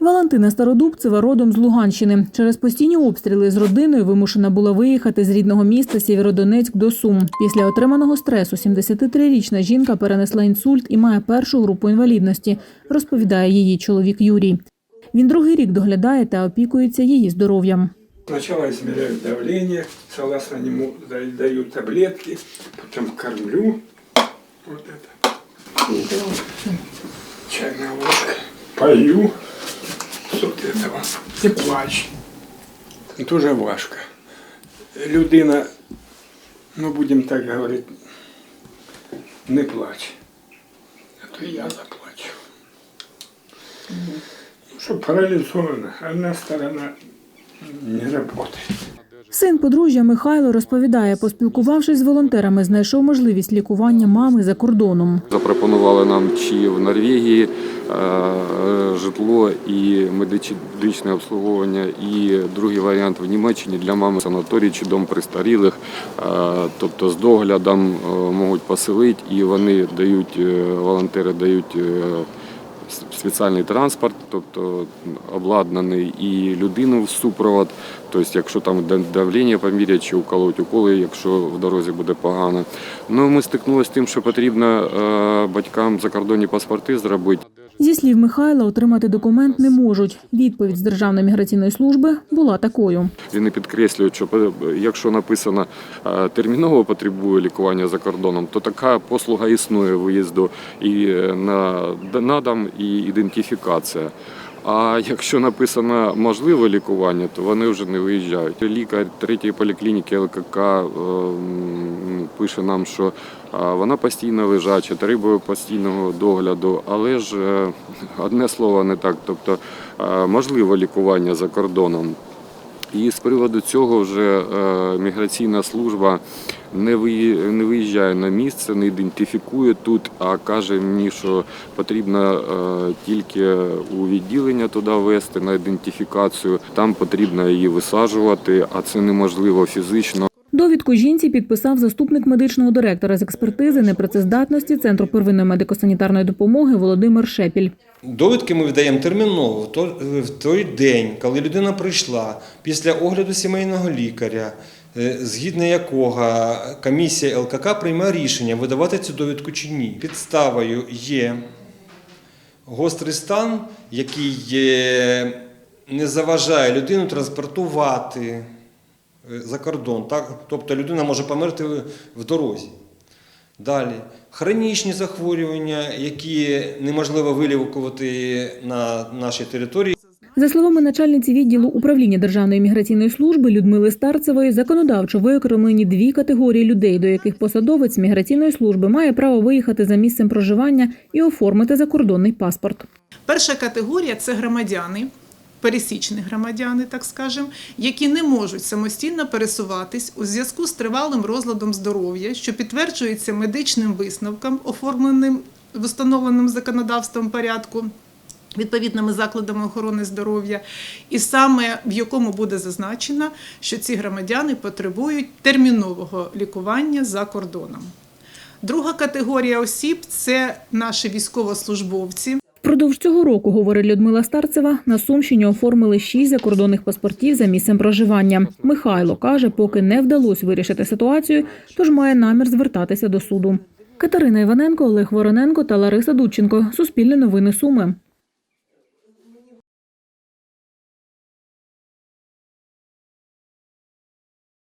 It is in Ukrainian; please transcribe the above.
Валентина Стародубцева родом з Луганщини. Через постійні обстріли з родиною вимушена була виїхати з рідного міста Сєвєродонецьк до Сум. Після отриманого стресу 73-річна жінка перенесла інсульт і має першу групу інвалідності, розповідає її чоловік Юрій. Він другий рік доглядає та опікується її здоров'ям. Сначала измеряют давление, согласно нему да- дают таблетки, потом кормлю. Вот это. Чайная ложка. Пою этого. И плач. Дуже важко. Людина, ну будемо так говорити, не плаче. А то я заплачу. Ну, Що паралізована, одна сторона не работает. Син подружжя Михайло розповідає, поспілкувавшись з волонтерами, знайшов можливість лікування мами за кордоном. Запропонували нам чи в Норвегії е, житло і медичне обслуговування, і другий варіант в Німеччині для мами санаторій чи дом престарілих. Е, Тобто з доглядом е, можуть поселити, і вони дають, волонтери дають спеціальний транспорт, тобто обладнаний і людину в супровод. Тобто, якщо там да- давлення помірять чи уколоть уколи, якщо в дорозі буде погано. Ну ми стикнулися з тим, що потрібно е, батькам закордонні паспорти зробити. Зі слів Михайла, отримати документ не можуть. Відповідь з Державної міграційної служби була такою. Він і підкреслює, що е, якщо написано е, терміново потребує лікування за кордоном, то така послуга існує виїзду і е, на на і ідентифікація. А якщо написано можливе лікування, то вони вже не виїжджають. Лікар третьої поліклініки ЛКК е, пише нам, що вона постійно лежача, требує постійного догляду, але ж е, одне слово не так. Тобто е, можливе лікування за кордоном. І з приводу цього вже е, міграційна служба не виї- не виїжджає на місце, не ідентифікує тут, а каже мені, що потрібно е, тільки у відділення туди вести на ідентифікацію. Там потрібно її висаджувати, а це неможливо фізично. Довідку жінці підписав заступник медичного директора з експертизи непрацездатності Центру первинної медико-санітарної допомоги Володимир Шепіль. Довідки ми видаємо терміново в той день, коли людина прийшла після огляду сімейного лікаря, е, згідно якого комісія ЛКК приймає рішення, видавати цю довідку чи ні. Підставою є гострий стан, який е, не заважає людину транспортувати за кордон. Так? Тобто людина може померти в дорозі. Далі хронічні захворювання, які неможливо вилікувати на нашій території. За словами начальниці відділу управління Державної міграційної служби Людмили Старцевої, законодавчо виокремлені дві категорії людей, до яких посадовець міграційної служби має право виїхати за місцем проживання і оформити закордонний паспорт. Перша категорія це громадяни, пересічні громадяни, так скажемо, які не можуть самостійно пересуватись у зв'язку з тривалим розладом здоров'я, що підтверджується медичним висновком, оформленим в установленим законодавством порядку. Відповідними закладами охорони здоров'я, і саме в якому буде зазначено, що ці громадяни потребують термінового лікування за кордоном. Друга категорія осіб це наші військовослужбовці, Впродовж цього року, говорить Людмила Старцева, на Сумщині оформили шість закордонних паспортів за місцем проживання. Михайло каже, поки не вдалося вирішити ситуацію, тож має намір звертатися до суду. Катерина Іваненко, Олег Вороненко та Лариса Дудченко. Суспільне новини Суми.